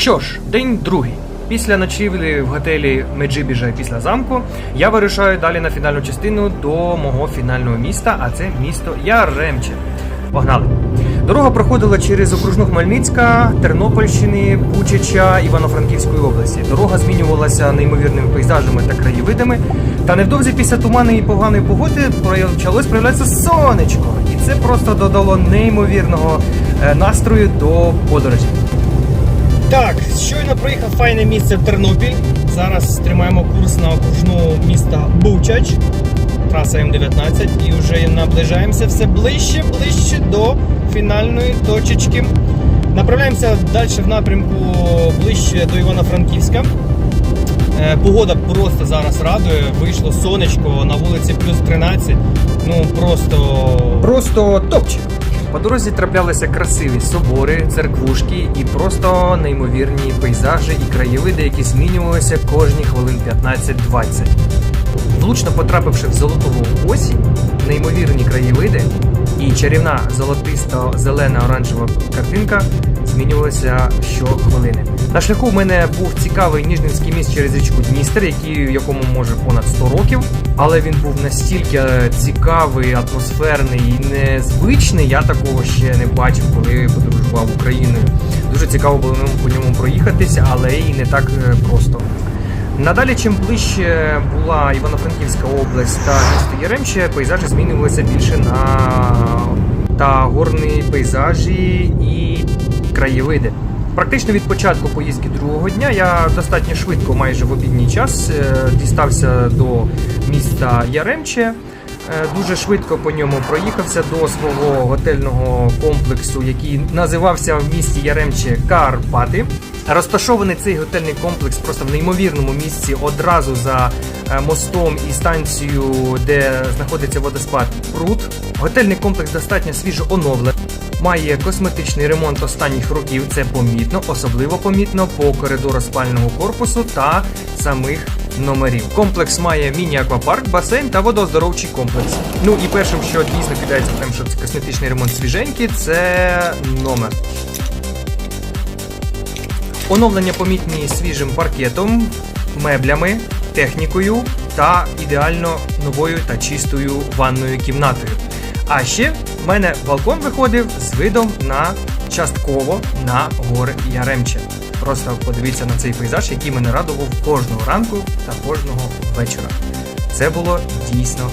Що ж, день другий. Після ночівлі в готелі Меджибіжа після замку я вирушаю далі на фінальну частину до мого фінального міста, а це місто Яремче. Погнали! Дорога проходила через окружну Хмельницька, Тернопільщини, Бучача, Івано-Франківської області. Дорога змінювалася неймовірними пейзажами та краєвидами. Та невдовзі після туманної і поганої погоди почалось проявлятися сонечко, і це просто додало неймовірного е, настрою до подорожі. Так, щойно проїхав файне місце в Тернопіль. Зараз тримаємо курс на окружну міста Бучач, траса М19, і вже наближаємося все ближче, ближче до фінальної точечки. Направляємося далі в напрямку ближче до Івано-Франківська. Е, Погода просто зараз радує. Вийшло сонечко, на вулиці плюс 13. Ну просто. Просто топчик. По дорозі траплялися красиві собори, церквушки і просто неймовірні пейзажі і краєвиди, які змінювалися кожні хвилин 15-20. Влучно потрапивши в золотову осінь, неймовірні краєвиди і чарівна золотисто-зелена оранжева картинка змінювалася щохвилини. На шляху в мене був цікавий ніжнинський міст через річку Дністер, який якому може понад 100 років, але він був настільки цікавий, атмосферний і незвичний. Я такого ще не бачив, коли подорожував Україною. Дуже цікаво було по ньому проїхатися, але і не так е, просто. Надалі, чим ближче була Івано-Франківська область та місто Яремче, пейзажі змінювалися більше на та горні пейзажі і краєвиди. Практично від початку поїздки другого дня я достатньо швидко, майже в обідній час, е, дістався до міста Яремче. Е, Дуже швидко по ньому проїхався до свого готельного комплексу, який називався в місті Яремче Карпати. Розташований цей готельний комплекс просто в неймовірному місці одразу за е, мостом і станцією, де знаходиться водоспад Прут. Готельний комплекс достатньо свіжо оновлений. Має косметичний ремонт останніх років. Це помітно, особливо помітно по коридору спального корпусу та самих номерів. Комплекс має міні-аквапарк, басейн та водооздоровчий комплекс. Ну і першим, що дійсно кидається тим, що це косметичний ремонт свіженький, це номер. Оновлення помітні свіжим паркетом, меблями, технікою та ідеально новою та чистою ванною кімнатою. А ще в мене балкон виходив з видом на частково на гори Яремче. Просто подивіться на цей пейзаж, який мене радував кожного ранку та кожного вечора. Це було дійсно